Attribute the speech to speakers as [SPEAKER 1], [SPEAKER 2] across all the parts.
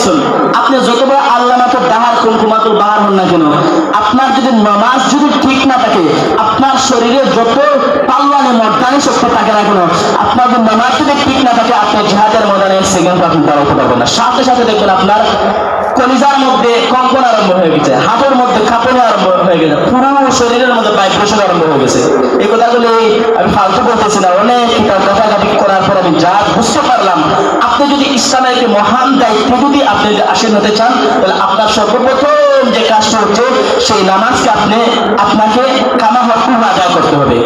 [SPEAKER 1] রসুল, আপনি যতবার আল্লাহ মাত্র কোন কুমাতুর বাহার হন না কেন? আপনার যদি নামাজ যদি ঠিক না থাকে, আপনার শরীরে যত পাল্লানে, মর্দানি শক্তি থাকে না কেন, আপনার যদি নামাজ যদি ঠিক না থাকে আপনার জিহাদের ময়দানে সেকেন্ড আপনি দাঁড়াতে পারবেন না। সাথে সাথে দেখবেন আপনার কলিজার মধ্যে কম্পন আরম্ভ হয়ে গেছে হাতের মধ্যে কাঁপনি আরম্ভ হয়ে গেছে পুরো শরীরের মধ্যে ভাইব্রেশন আরম্ভ হয়ে গেছে। এই কথাগুলি আমি ফালতু বলতেছি না, অনেক কিতাব করার পর আমি যা বুঝতে পারলাম, আপনি যদি ইসলামের একটি মহান দায়িত্ব যদি আপনি আসীন হতে চান, তাহলে আপনার সর্বপ্রথম যে কাজটা হচ্ছে, সেই নামাজকে আপনি আপনাকে কামা হকুম আদায় করতে হবে।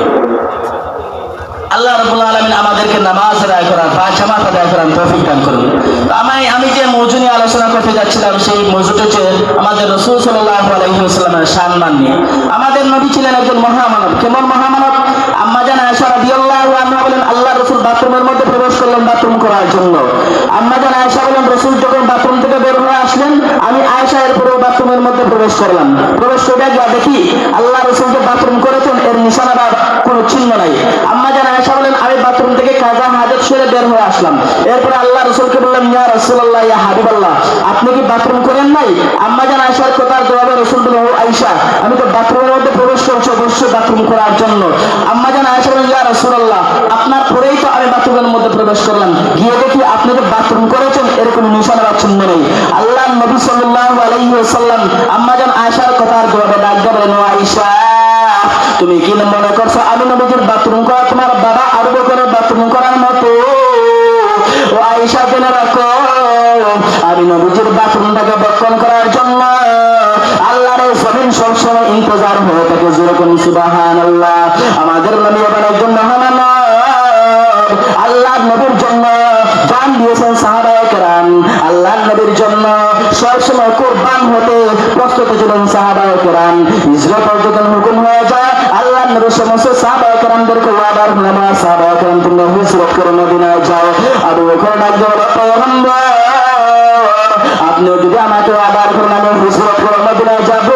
[SPEAKER 1] আল্লাহ রবুল আলমিন আমাদেরকে নামাজ আদায় করার বা জামাত আদায় করার তৌফিক দান করুন। আমি আমি যে মৌজু নিয়ে আলোচনা করতে যাচ্ছিলাম, সেই মৌজুটা হচ্ছে আমাদের রসুল সাল্লাহ আলহিহাস্লামের সম্মান নিয়ে, আমাদের নবী ছিলেন একজন মহামানব। কেমন মহামানব? আম্মা জান আয়সা রাদিয়াল্লাহু আনহা বলেন আল্লাহ রসুল বাথরুমের মধ্যে প্রবেশ করলেন বাথরুম করার জন্য। আম্মা জান আয়সা বলেন, রসুল যখন বাথরুম থেকে বের হয়ে আসলেন আমি আয়সা এরপরেও বাথরুমের মধ্যে প্রবেশ করলাম। প্রবেশ করে গিয়ে দেখি আল্লাহ রসুল যে বাথরুম করেছেন, এর নিশানা কোনো চিহ্ন নাই। আম্মা জান আয়সা বলেন, আমি বাথরুম থেকে কাজা হাজত সেরে বের হয়ে আসলাম। এরপরে আল্লাহ রসুলকে বললাম ইয়া রসুল্লাহ ইয়া হাবিবাল্লাহ, আপনি কি বাথরুম করেন নাই? আম্মা জান আয়সার কথার জবাবে রসুল বলেন ও আয়সা আমি তো বাথরুমের মধ্যে প্রবেশ করছি অবশ্যই বাথরুম করার জন্য। আম্মা জান আয়সা বলেন ইয়া রসুল্লাহ আপনার পরেই তো আমি বাথরুমের মধ্যে প্রবেশ করলাম। গিয়ে দেখি আপনি যে বাথরুম করেছেন এরকম নিশানা বা নেই। আল্লাহ নবী সাল্লাল্লাহু আলাইহি ওয়াসাল্লাম আম্মা জান আয়সার কথার জবাবে ডাক ও আয়সা তুমি কি মনে করছ আমি নবীজির বাথরুম করা, তোমার বাবা আরও করে বাথরুম করার মতো? ও আয়সা জেনে রাখো, আমি নবীজির বাথরুমটাকে বক্ষণ করার জন্য আল্লাহর জমিন সবসময় ইন্তজার হয়ে থাকে। যেরকম সুবাহান আল্লাহ আমাদের নবী এবার একজন মহামানব আল্লাহ নবীর জন্য জান দিয়েছেন সাহাবায়ে কেরাম আল্লাহ নবীর জন্য সবসময় কোরবান হতে প্রস্তুত ছিলেন সাহাবায়ে কেরাম। হিজরত যখন হুকুম হয়ে যায় আল্লাহ নবীর সমস্ত সাহাবায়ে কেরামদেরকে ওয়াদার নামা সাহাবায়ে কেরাম তোমরা হিজরত করে মদিনায় যাও। আবু বকর ডাক দিয়ে বলে, পয়গম্বর, আপনিও যদি আমাকে আবার করেন আমি হিজরত করে মদিনায় যাব?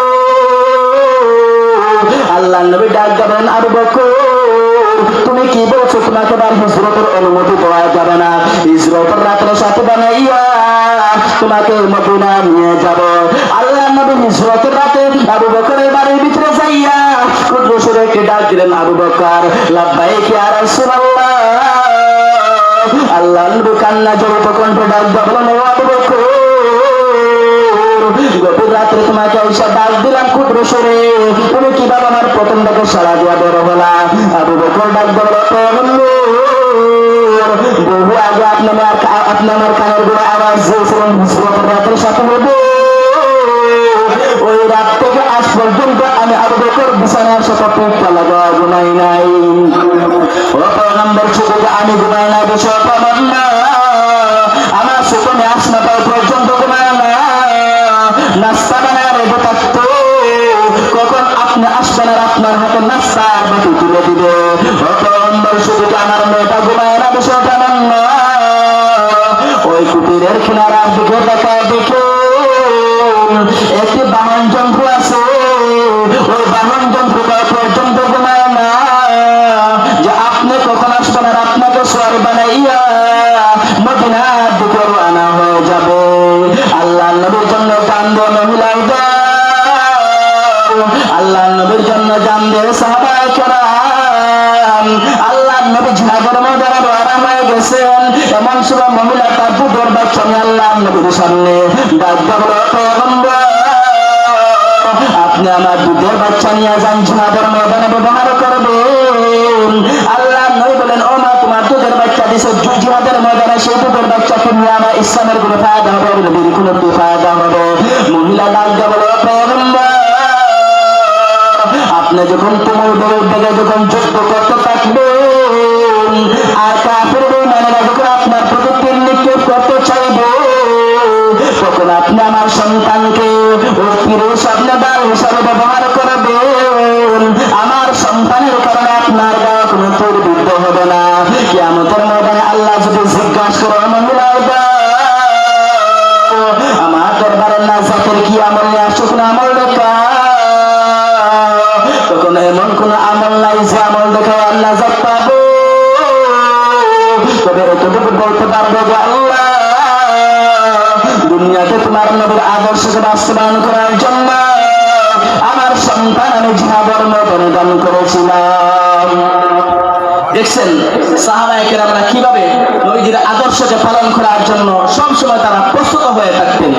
[SPEAKER 1] আল্লাহ নবী ডাক দেবেন আবু বকর তুমি কি বলছো তোমাকে আর হিজরতের অনুমতি দেওয়া যাবে না? হিজরতের রাত্রে সাথে বানাইয়া তোমাকে মদিনা নিয়ে যাব। আল্লাহ নবী হিজরতের রাতে আবু বকরের বাড়ির ভিতরে যাইয়া ক্ষুদ্র সুরে কে ডাক দিলেন, আবু বকর, লাব্বাইক আর রাসূলুল্লাহ। আল্লাহ নবী কান্না জড়িত ডাক রাত্রে তোমাকে এইসব ডাক দিলাম ক্ষুদ্র সরে। তুমি কীভাবে আমার প্রথম ডাকে সারা দিয়া বের হলা? আবু বকর ডাক দিল বহু আগে আপনি আমার কানেরগুলো আওয়াজ দিয়েছিলেন হিসরতের রাতের সাথে হবে ওই রাত থেকে আজ পর্যন্ত আমি আবু বকর বিছানার সাথে পেটটা লাগা ঘুমাই নাই। ও পয়গম্বর যে আমি ঘুমাই না বিষয় পাবেন আমার সুতনে আসনা পাই পর্যন্ত ঘুমাই না। নাস্তা আপনি আসবেন আর আপনার হাতে নাস্তার বাটি তুলে দিবে অতম্বর শুধু যে আমার মেয়েটা ঘুমায় না বসে এমন না ওই কুটিরের কিনারার দিকে দেখা দেখে একটি বাহন যন্ত্র আছে নবীর জন্য জান দিয়ে সাহাবায়ে কেরাম। আল্লাহ নবী ঝাগর ময়দানে রওনা হয়ে গেছেন। এমন সময় মহিলা তার দুধের বাচ্চা আল্লাহ নবীর সামনে আপনি আমার দুধের বাচ্চা নিয়ে যান ঝাগর ময়দানে ব্যবহার করবেন। আল্লাহ নবী বলেন ও মা, তোমার দুধের বাচ্চা দিছে জিহাদের ময়দানে সেই দুধের বাচ্চাকে নিয়ে আমার ইসলামের কোনো ফায়দা হবে, নবীর কোনো ফায়দা হবে। মহিলা আপনি যখন তোমার বড় বেগে যখন যুদ্ধ করতে থাকবেন আর কাপের বেমানেরা যখন আপনার প্রতি তীর নিক্ষেপ করতে চাইবে, তখন আপনি আমার সন্তানকে ও তীরের সামনে দাঁড় হিসাবে ব্যবহার করবেন। নাই যে আমল দেখে আল্লাহ জাত পাবো। তবে এতটুকু বলতে পারব যে আল্লাহ, দুনিয়াতে তোমার নবীর আদর্শকে বাস্তবায়ন করার জন্য আমার সন্তান আমি জিহাদের মতন দান করেছিলাম। দেখছেন সাহাবাহিকের আমরা কীভাবে নবীজির আদর্শকে পালন করার জন্য সবসময় তারা প্রস্তুত হয়ে থাকতেন?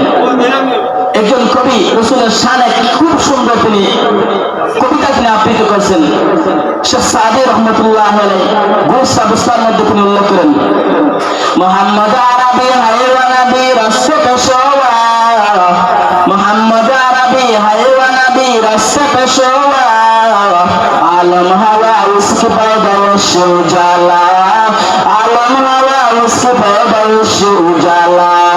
[SPEAKER 1] একজন কবি রসুলের শান এক খুব সুন্দর তিনি কবিতা তিনি আবৃত্তি করছেন। শেখ সাদে রহমতুল্লাহ গুসা মধ্যে তিনি উল্লেখ করেন, মোহাম্মদ আরবি হাইওয়ানাবি রাশেক মোহাম্মদ আরবি হাইওয়ানাবি আলম হাওয়া উসকে আলম হাওয়া উসকে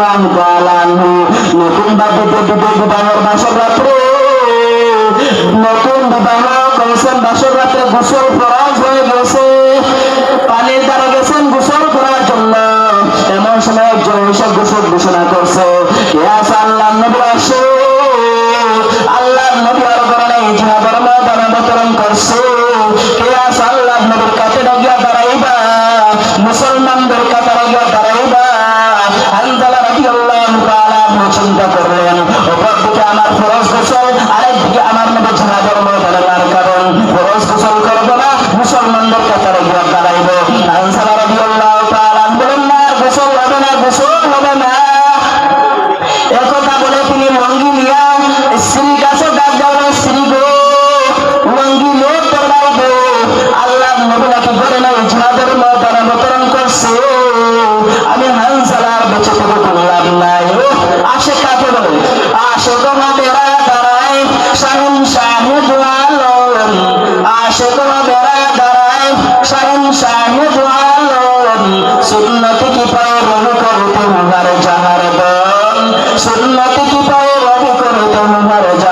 [SPEAKER 1] তাআলা নতুন বাবু বাসর রাত্রে নতুন বিবাহ করেছেন বাসর রাত্রে গোসল ফরজ হয়ে গেছে। পানির দ্বারা গেছেন গোসল করার জন্য। এমন সময় একজন এসে গোসল ঘোষণা করছে চিন্তা করলেন। আমার ফরজ গোসল আল্লাহ